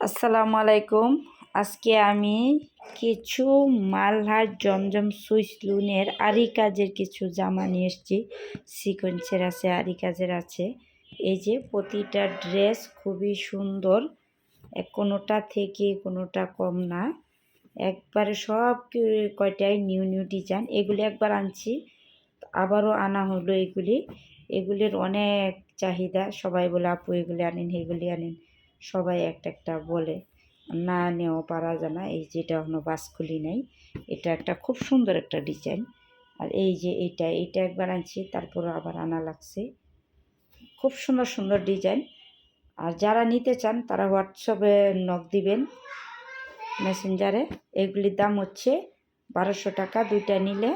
আসসালামু আলাইকুম। আজকে আমি কিছু মালহার জমজম সুইচ লুনের আরি কাজের কিছু জামা নিয়ে এসেছি। সিকোয়েন্সের আছে, আরি কাজের আছে। এই যে প্রতিটা ড্রেস খুবই সুন্দর। কোনোটা থেকে কোনোটা কম না। একবারে সব কয়টাই নিউ নিউ ডিজাইন। এগুলি একবার আনছি, আবারও আনা হলো এগুলি। এগুলির অনেক চাহিদা। সবাই বলে, আপু, এগুলি আনেন এগুলি আনেন। সবাই একটা একটা বলে, না নেওয়া পারা যায় না, এই যেটা এখনও বাস খুলি নাই, এটা একটা খুব সুন্দর একটা ডিজাইন আর এই যে এইটা এইটা একবার আনছি, তারপর আবার আনা লাগছে। খুব সুন্দর সুন্দর ডিজাইন আর যারা নিতে চান, তারা হোয়াটসঅ্যাপে নক দিবেন মেসেঞ্জারে এগুলির দাম হচ্ছে বারোশো টাকা, দুইটা নিলে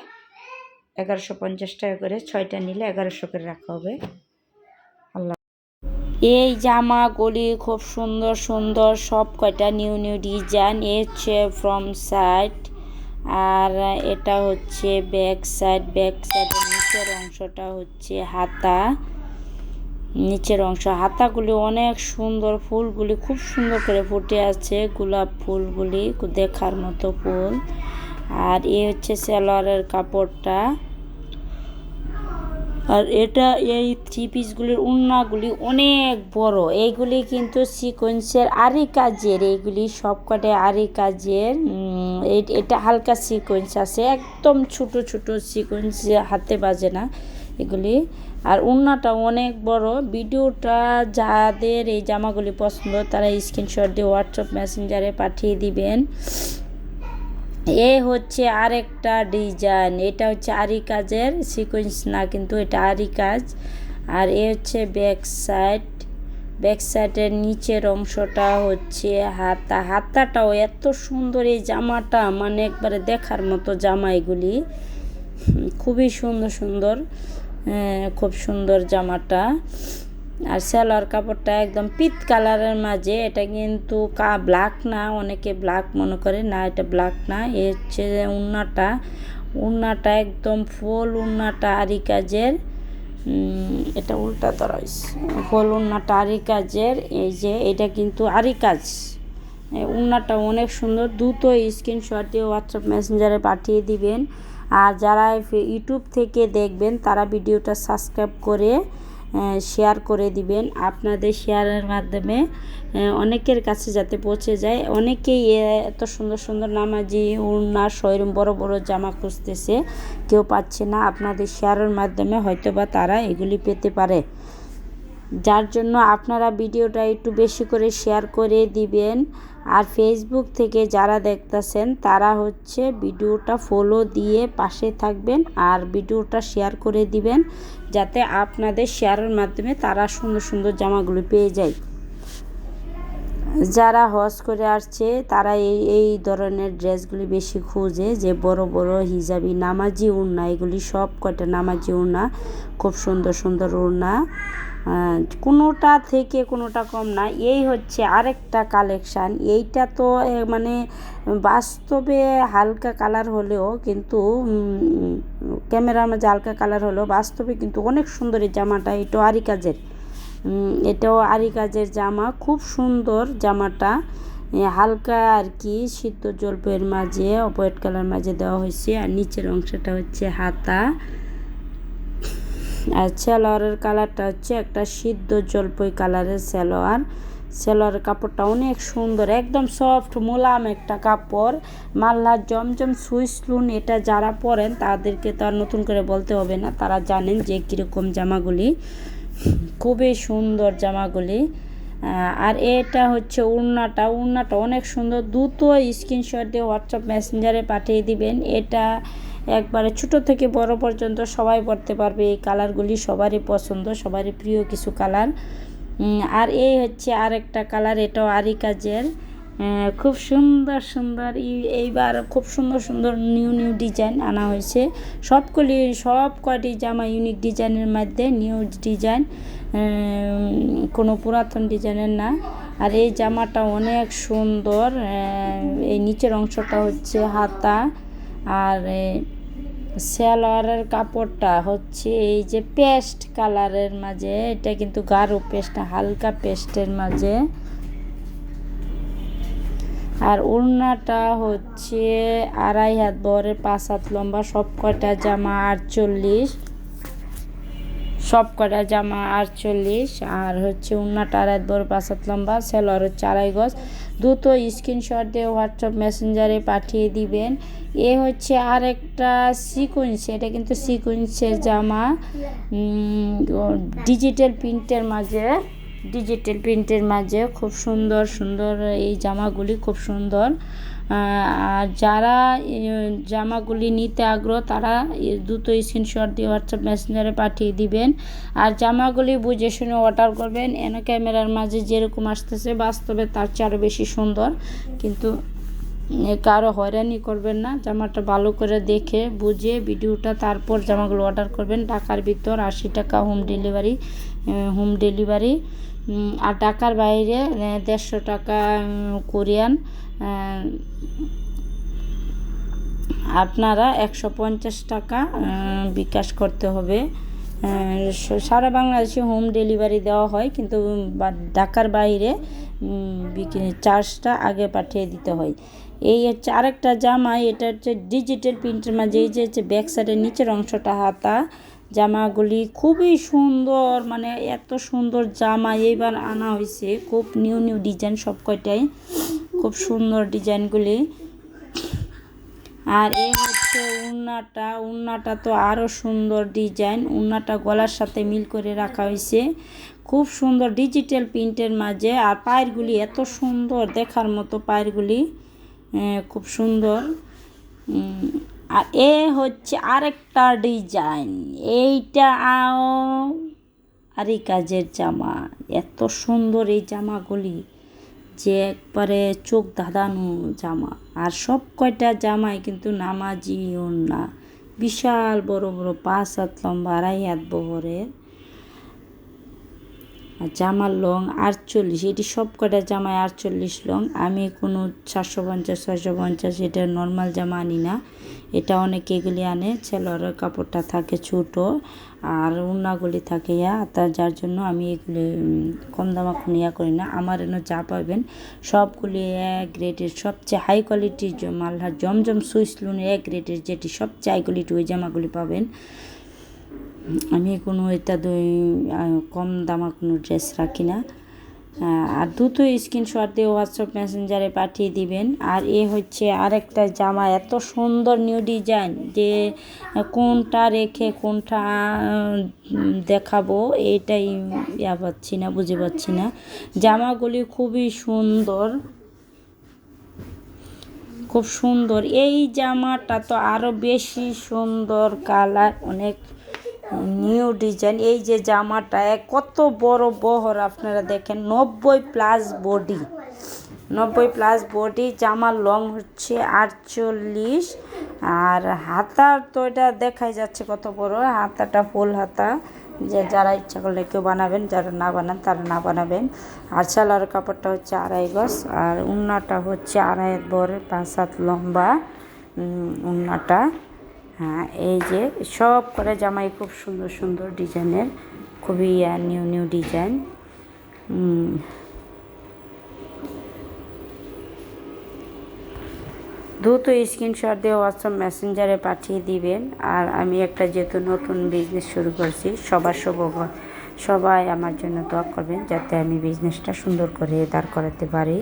এগারোশো পঞ্চাশ টাকা করে, ছয়টা নিলে এগারোশো করে রাখা হবে। এই জামাগুলি খুব সুন্দর সুন্দর, সব কয়টা নিউ নিউ ডিজাইন। এ হচ্ছে ফ্রম সাইড আর এটা হচ্ছে ব্যাক সাইড ব্যাক সাইডের নিচের অংশটা হচ্ছে হাতা। নিচের অংশ, হাতাগুলি অনেক সুন্দর, ফুলগুলি খুব সুন্দর করে ফুটে আছে, গোলাপ ফুলগুলি দেখার মতো ফুল। আর এ হচ্ছে সেলোয়ারের কাপড়টা। আর এটা এই থ্রি পিসগুলির উন্নাগুলি অনেক বড়। এইগুলি কিন্তু সিকোয়েন্সের আরি কাজের, এইগুলি সবকটে আরি কাজের এটা হালকা সিকোয়েন্স আছে, একদম ছোট ছোট সিকোয়েন্স হাতে বাজে না এগুলি। আর উন্নাটা অনেক বড়। ভিডিওটা যাদের এই জামাগুলি পছন্দ, তারা স্ক্রিনশট দিয়ে হোয়াটসঅ্যাপ মেসেঞ্জারে পাঠিয়ে দিবেন। এ হচ্ছে আরেকটা ডিজাইন। এটা হচ্ছে আরি কাজের সিকোয়েন্স না, কিন্তু এটা আরি কাজ। আর এ হচ্ছে ব্যাক সাইড ব্যাক সাইডের নিচের অংশটা হচ্ছে হাতা। হাতাটাও এত সুন্দর এই জামাটা মানে একবারে দেখার মতো জামা এগুলি। খুবই সুন্দর সুন্দর খুব সুন্দর জামাটা। আর সালোয়ার কাপড়টা একদম পিত কালারের মাঝে, এটা কিন্তু কা ব্ল্যাক না, অনেকে ব্ল্যাক মনে করে, না, এটা ব্ল্যাক না এ হচ্ছে যে উন্নাটা উন্নাটা একদম ফুল উন্নাটা আরি কাজের এটা উল্টা ধরাইছে ফুল উন্নাটা আরি কাজের, এই যে এটা কিন্তু আরি কাজ। উন্নাটা অনেক সুন্দর, দ্রুত স্ক্রিনশট দিয়ে হোয়াটসঅ্যাপ মেসেঞ্জারে পাঠিয়ে দিবেন। আর যারা ইউটিউব থেকে দেখবেন, তারা ভিডিওটা সাবস্ক্রাইব করে শেয়ার করে দিবেন। আপনাদের শেয়ারের মাধ্যমে অনেকের কাছে যাতে পৌঁছে যায়। অনেকেই এত সুন্দর সুন্দর নামাজি উন্না শরীর বড় বড় জামা খুঁজতেছে। কেউ পাচ্ছে না। আপনাদের শেয়ারের মাধ্যমে হয়তোবা তারা এগুলি পেতে পারে। যার জন্য আপনারা ভিডিওটা একটু বেশি করে শেয়ার করে দিবেন। আর ফেসবুক থেকে যারা দেখতেছেন তারা হচ্ছে ভিডিওটা ফলো দিয়ে পাশে থাকবেন আর ভিডিওটা শেয়ার করে দিবেন যাতে আপনাদের শেয়ারের মাধ্যমে তারা সুন্দর সুন্দর জামাগুলো পেয়ে যায়। যারা হজ করে আসছে তারা এই এই ধরনের ড্রেসগুলি বেশি খোঁজে যে বড় বড় হিজাবি নামাজি উড়না এগুলি সব কটা নামাজি উড়না খুব সুন্দর সুন্দর আহ, কোনোটা থেকে কোনোটা কম না। এই হচ্ছে আরেকটা কালেকশান এইটা তো মানে বাস্তবে হালকা কালার হলেও কিন্তু ক্যামেরার মাঝে হালকা কালার হলেও বাস্তবে কিন্তু অনেক সুন্দর এই জামাটা। এটাও আরি কাজের এটাও আরি কাজের জামা। খুব সুন্দর জামাটা। হালকা আর কি সিদ্ধ জল্পের মাঝে, অপয়েট কালার মাঝে দেওয়া হয়েছে। আর নিচের অংশটা হচ্ছে হাতা। আর সালোয়ারের কালারটা হচ্ছে একটা সিদ্ধ জলপই কালারের সালোয়ার। সালোয়ারের কাপড়টা অনেক সুন্দর, একদম সফট মোলাম একটা কাপড়। মাল্লা জমজম সুইস লুন এটা যারা পরেন, তাদেরকে তো আর নতুন করে বলতে হবে না, তারা জানেন যে কীরকম জামাগুলি। খুবই সুন্দর জামাগুলি। আর এটা হচ্ছে উড়নাটা উড়নাটা অনেক সুন্দর। দ্রুত স্ক্রিনশট দিয়ে হোয়াটসঅ্যাপ মেসেঞ্জারে পাঠিয়ে দিবেন। এটা একবারে ছোট থেকে বড় পর্যন্ত সবাই পড়তে পারবে। এই কালারগুলি সবারই পছন্দ, সবারই প্রিয় কিছু কালার। আর এই হচ্ছে আরেকটা কালার, এটাও আরি কাজের খুব সুন্দর সুন্দর, এই- এইবার খুব সুন্দর সুন্দর নিউ নিউ ডিজাইন আনা হয়েছে। সবগুলি, সব কয়টি জামা ইউনিক ডিজাইনের মধ্যে নিউ ডিজাইন কোনো পুরাতন ডিজাইনের না। আর এই জামাটা অনেক সুন্দর এই নিচের অংশটা হচ্ছে হাতা। আর সালোয়ারের কাপড়টা হচ্ছে এই যে পেস্ট কালারের মাঝে, এটা কিন্তু গাঢ় পেস্ট, হালকা পেস্টের মাঝে। আর ওড়নাটা হচ্ছে আড়াই হাত বহরের পাঁচ হাত লম্বা, সব কয়টা জামা আটচল্লিশ। সব কটা জামা আটচল্লিশ। আর হচ্ছে উন্নাটা আড়াই বড় পাঁচ হাত লম্বা সেলর হচ্ছে আড়াই গজ। দ্রুত স্ক্রিনশট দিয়ে হোয়াটসঅ্যাপ মেসেঞ্জারে পাঠিয়ে দিবেন। এ হচ্ছে আর একটা সিকুয়েন্স এটা কিন্তু সিকুয়েন্সের জামা। ডিজিটাল প্রিন্টের মাঝে ডিজিটাল প্রিন্টের মাঝে খুব সুন্দর সুন্দর এই জামাগুলি খুব সুন্দর। আর যারা জামাগুলি নিতে আগ্রহ, তারা দ্রুত স্ক্রিনশট দিয়ে হোয়াটসঅ্যাপ মেসেঞ্জারে পাঠিয়ে দিবেন। আর জামাগুলি বুঝে শুনে অর্ডার করবেন। এনে ক্যামেরার মাঝে যেরকম আসতেছে, বাস্তবে তার চেয়ে আরও বেশি সুন্দর। কিন্তু কারও হয়রানি করবেন না। জামাটা ভালো করে দেখে বুঝে, ভিডিওটা তারপর জামাগুলো অর্ডার করবেন। টাকার ভিতর আশি টাকা হোম ডেলিভারি হোম ডেলিভারি আর টাকার বাইরে দেড়শো টাকা কোরিয়ান আপনারা একশো পঞ্চাশ টাকা বিকাশ করতে হবে। সারা বাংলাদেশে হোম ডেলিভারি দেওয়া হয়, কিন্তু ঢাকার বাইরে চার্জটা আগে পাঠিয়ে দিতে হয়। এই হচ্ছে আরেকটা জামা এটা হচ্ছে ডিজিটাল প্রিন্টের মাঝে এই যে হচ্ছে ব্যাক সাইডের নিচের অংশটা হাতা জামাগুলি খুবই সুন্দর মানে এত সুন্দর জামা এইবার আনা হয়েছে। খুব নিউ নিউ ডিজাইন সব কয়টাই। খুব সুন্দর ডিজাইনগুলি আর এই হচ্ছে উন্নাটা। উন্নাটা তো আরও সুন্দর ডিজাইন উন্নাটা গলার সাথে মিল করে রাখা হয়েছে। খুব সুন্দর ডিজিটাল প্রিন্টের মাঝে। আর পায়েরগুলি এত সুন্দর দেখার মতো পায়েরগুলি। খুব সুন্দর। আর এ হচ্ছে আরেকটা ডিজাইন। এইটা আর এই কাজের জামা। এত সুন্দর এই জামাগুলি যে একবারে চোখ ধাঁধানো জামা। আর সব কয়টা জামাই কিন্তু নামাজি না। বিশাল বড় বড় পাঁচ হাত লম্বা, আড়াই হাত বহরের। জামার লং আটচল্লিশ, এটি সব কটা জামায় আটচল্লিশ লং। আমি কোনো সাতশো পঞ্চাশ, ছয়শো পঞ্চাশ, এটা নর্মাল জামা আনি না। এটা অনেকে এগুলি আনে ছেলের কাপড়টা থাকে ছোটো আর উন্নাগুলি থাকে ইয়া, তা যার জন্য আমি এগুলি কম দামা কোনো ইয়া করি না। আমার এনে যা পাবেন, সবগুলি এক গ্রেডের সবচেয়ে হাই কোয়ালিটির মালহা জমজম সুইস লুনের এক গ্রেডের যেটি সবচেয়ে হাই কোয়ালিটি ওই জামাগুলি পাবেন। আমি কোনো এটা কম দামা কোনো ড্রেস রাখি না। আর দ্রুত স্ক্রিনশট দিয়ে হোয়াটসঅ্যাপ মেসেঞ্জারে পাঠিয়ে দিবেন। আর এ হচ্ছে আরেকটা জামা, এত সুন্দর নিউ ডিজাইন যে কোনটা রেখে কোনটা দেখাবো, এটাই ইয়া পাচ্ছি না, বুঝে পাচ্ছি না। জামাগুলি খুবই সুন্দর। খুব সুন্দর। এই জামাটা তো আরও বেশি সুন্দর কালার অনেক নিউ ডিজাইন, এই যে জামাটা কত বড় বহর আপনারা দেখেন, নব্বই প্লাস বডি, নব্বই প্লাস বডি, জামার লং হচ্ছে আটচল্লিশ, আর হাতার তো এটা দেখাই যাচ্ছে কত বড়, হাতাটা ফুল হাতা, যে যারা ইচ্ছা করলে কেউ বানাবেন, যারা না বানান তারা না বানাবেন, আর সালোয়ার কাপড়টা হচ্ছে আড়াই গজ, আর উন্নাটা হচ্ছে আড়াই বড়, পাঁচ হাত লম্বা উন্নাটা। হ্যাঁ এই যে সব করে জামাই খুব সুন্দর সুন্দর ডিজাইনের, খুবই নিউ নিউ ডিজাইন। দ্রুত স্ক্রিনশট দিয়ে হোয়াটসঅ্যাপ মেসেঞ্জারে পাঠিয়ে দিবেন। আর আমি একটা যেহেতু নতুন বিজনেস শুরু করছি, সবার শুভ সবাই আমার জন্য দোয়া করবেন যাতে আমি বিজনেসটা সুন্দর করে দাঁড় করাতে পারি।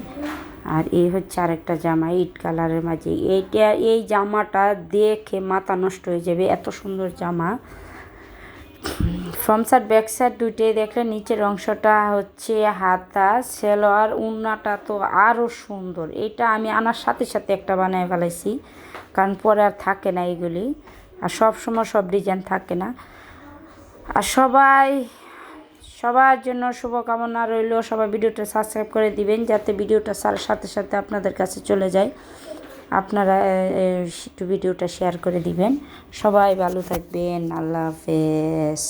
আর এই হচ্ছে আরেকটা জামা, ইট কালারের মাঝে। এইটা, এই জামাটা দেখে মাথা নষ্ট হয়ে যাবে, এত সুন্দর জামা। ফ্রম সাইড ব্যাক সাইড দুইটাই দেখলে নিচের অংশটা হচ্ছে হাতা সেলোয়ার উন্নাটা তো আরও সুন্দর। এটা আমি আনার সাথে সাথে একটা বানায় ফেলাইছি, কারণ পরে আর থাকে না এগুলি। আর সব সময় সব ডিজাইন থাকে না। আর সবাই সবার জন্য শুভকামনা রইল। সবাই ভিডিওটা সাবস্ক্রাইব করে দিবেন যাতে ভিডিওটা সার সাথে সাথে আপনাদের কাছে চলে যায়। আপনারা একটু ভিডিওটা শেয়ার করে দিবেন। সবাই ভালো থাকবেন। আল্লাহ হাফেজ।